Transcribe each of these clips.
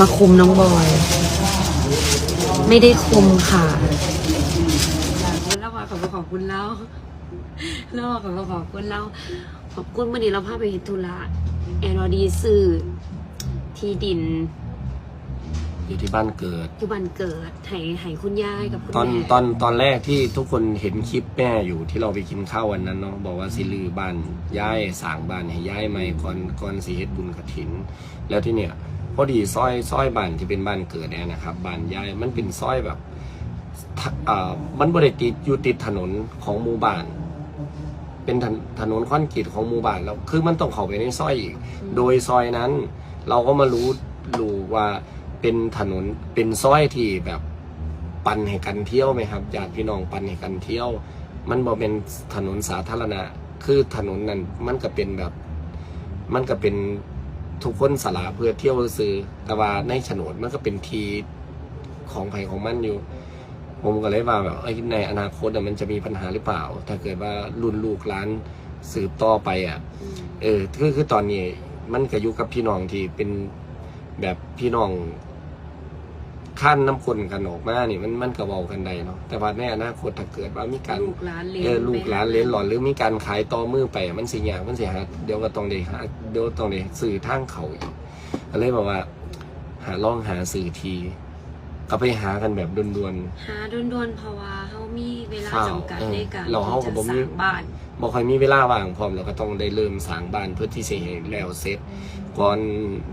มาคุมน้องบอย ไม่ได้คุมค่ะแล้วว่าขอบขอบคุณแล้วแล้วว่าขอบขอบคุณแล้วขอบคุณวันนี้เราพาไปเฮ็ดธุระแอนอดีซื้อที่ดิน อยู่ที่บ้านเกิด อยู่บ้านเกิดให้ให้คุณยายกับคุณตอนแม่ตอนตอนแรกที่ทุกคนเห็นคลิปแม่อยู่ที่เราไปกินข้าววันนั้นเนาะบอกว่าสิลือบ้านย้ายสร้างบ้านให้ย้ายใหม่ก่อนก่อนสิเฮ็ดบุญกฐิน แล้วที่เนี่ยพ อดีซอยซอยบ้านที่เป็นบ้านเกิดเนี่ยนะครับบ้านย้ายมันเป็นซอยแบบทะอ่ามันบริติดอยู่ติดถนนของหมู่บ้าน เป็นถนถนนคอนกรีตของหมู่บ้านแล้วคือมันต้องเข้าไปในซอยอีก โดยซอยนั้น เราก็มารู้รู้ว่าเป็นถนนเป็นซอยที่แบบปันให้กันเที่ยวไหมครับญาติพี่น้องปันให้กันเที่ยว มันบอกเป็นถนนสาธารณะ คือถนนนั้นมันก็เป็นแบบ มันก็เป็น ทุกคนสละเพื่อเที่ยวซื้อ แต่ว่าในโฉนดมันก็เป็นทีของใครของมันอยู่ ผมก็เลยว่าแบบเอ้ในอนาคตมันจะมีปัญหาหรือเปล่า ถ้าเกิดว่ารุ่นลูกหลานสืบต่อไปอะ เออคือคือตอนนี้มันก็อยู่กับพี่น้องที่เป็นแบบพี่น้อง ขั้นน้ำคนกันออกมานี่มันมันก็เว้ากันได้เนาะแต่ว่าในอนาคตถ้าเกิดว่ามีการลูกหลานเลี้ยเออลูกหลานเลนหลอนหรือมีการขายต่อมือไปอะมันสิยากมันสิหาเดี๋ยวก็ต้องได้หาเดี๋ยวต้องได้สื่อทางเขาอีกก็เลยบอกว่า หาลองหาสื่อที ก็ไปหากันแบบด่วนหาด่วนๆเพราะว่าเขามีเวลาครับจำกัดเออในการเราเข้ากับที่บ่จะมีสร้างบ้านๆบอกใครมีเวลาว่างพร้อมเราก็ต้องได้เริ่มสร้างบ้านเพื่อที่จะให้แล้วเสร็จก่อน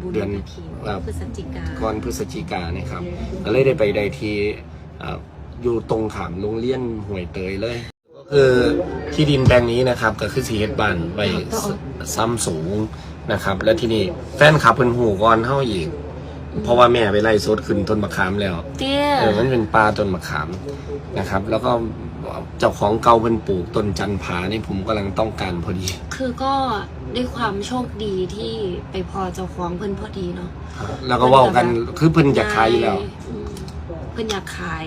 บุญเดือนกฐินอ่าพฤศจิกาก่อนพฤศจิกาเนี่ยครับก็เลยได้ไปได้ทีอ่าอยู่ตรงขามโรงเรียนห่วยเตยเลย ก็คือที่ดินแปลงนี้นะครับ ก็คือสีเฮ็ดบ้านไปซ้ำสูงนะครับ และที่นี่แฟนคลับเพิ่นหูก่อนเฮาอีก เพราะว่าแม่ไปไล่สดขึ้นต้นมะขามแล้วเตี้ยเออมันเป็นปลาต้นมะขามนะครับ แล้วก็เจ้าของเก่าเพิ่นปลูกต้นจันผานี่ผมกำลังต้องการพอดี คือก็ด้วยความโชคดีที่ไปพอเจ้าของเพิ่นพอดีเนาะแล้วก็เว้ากันคือเพิ่นอยากขายอยู่แล้วอืมเพิ่นอยากขาย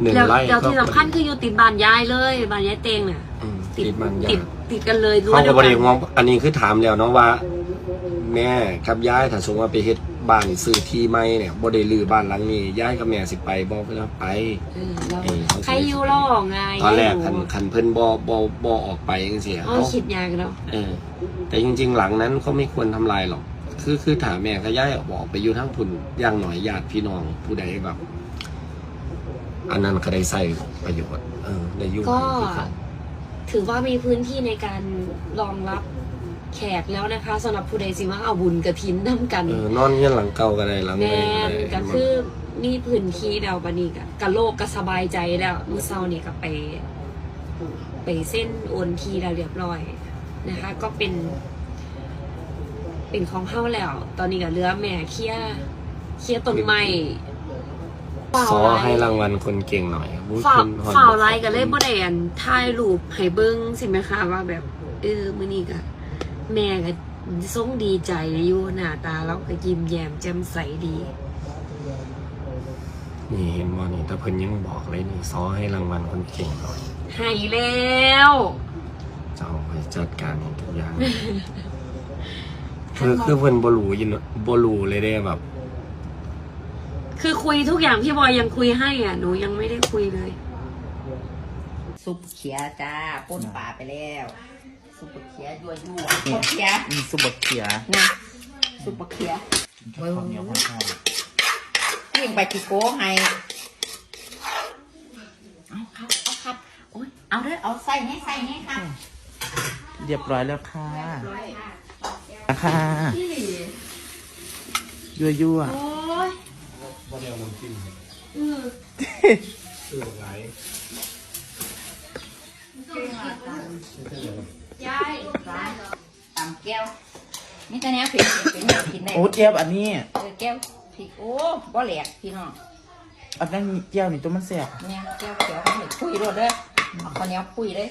หนึ่งแล้วไร่แล้วก็ที่สำคัญคืออยู่ติดบ้านยายเลยบ้านยายเตงน่ะอืมติดมันยาติดติดกันเลยเขาก็บริรั้วงองอันนี้คือถามแล้วเนาะว่า แม่กับย้ายถ้าสมมติว่าไปเฮ็ดบ้านซื้อที่ใหม่เนี่ยบ่ได้ลือบ้านหลังนี้ย้ายกับแม่สิไปบ่เพิ่นว่าไป เออแล้วเออเขาใครอยู่รอไงตอนแรกคันยายยู่คันเพิ่นบ่บ่บ่ออกไปจังซี่อ๋อเขาคิดยากเนาะเออแต่จริง ๆ หลังนั้นก็ไม่ควรทำลายหรอก คือคือถามแม่ก็ย้ายออกไปอยู่ทั้งพุ่นอย่างหน่อยญาติพี่น้องผู้ใดแบบ อันนั้นก็ได้ใส่ประโยชน์เออได้อยู่ก็ คือเขา ถือว่ามีพื้นที่ในการรองรับ แขกแล้วนะคะสำหรับผู้ใดสิมาเอาบุญกระถินนํกันเออนอนเงี้ยหลังเก่าก็ได้หลังแมใหม่นได้ก็คือมีพื้นที่แล้วบันนี้ก็กะโลกก็สบายใจแล้วมื้อเช้านี่ก็ไป ไปเส้นโอนทีแล้วเรียบร้อยนะคะ ก็เป็น เป็นของเฮาแล้ว ตอนนี้ก็เหลือแม่เคลียร์เคลียร์ต้นไม้ซอให้รางวัลคนเก่งหน่อยอุ๊ยฝ่าคุณฮอนฝ่าวไลน์ก็เลยบ่ได้อันถ่ายรูปให้เบิ่งสิแม่ค่ะว่าแบบ เออมื้อนี้ก็ แม่ก็ทรงดีใจอยู่หน้าตาเราก็ยิ้มแย้มแจ่มใสดี นี่เห็นว่านี่แต่เพิ่นยังบอกเลยนี่ซอให้รางวัลคนเก่งหน่อยให้แล้วจะเอาไปจัดการให้ทุกอย่าง คือคือเพิ่นบ่รู้ยินบ่รู้เลยเด้แบบ คือคุยทุกอย่างพี่บอยยังคุยให้อะหนูยังไม่ได้คุยเลย ซุปเขียจ้าป้นปลาไปแล้วซุปบะเขี ยั่วยั่วซุปเขียมีซุปบะเขียนะซุปบะเขียข้าวเหนียวข้าววิ่งไปกี่โก้ให้เอาครับเอาครับโอ้ยเอาเด้อเอาใส่ให้ใส่ให้ครับเรียบร้อยแล้วค่ะค่ะยั่วยั่วโอ้ยบ่ได้เอาน้ำจิ้มอือซื้อหล ยยายตำแก้วนี่ตอนนี้เผ็ดเผ็ดเป็นกินได้โอ้เจี๊ยบอันนี้ เออแก้วพริกโอ้บ่แหลกพี่น้องอันนั้นเจียวนี่ตัวมันแสบเนี่ยแก้วเขียวเห็ดปุยโดดเด้อเอาข้าวเหนียวปุยเลย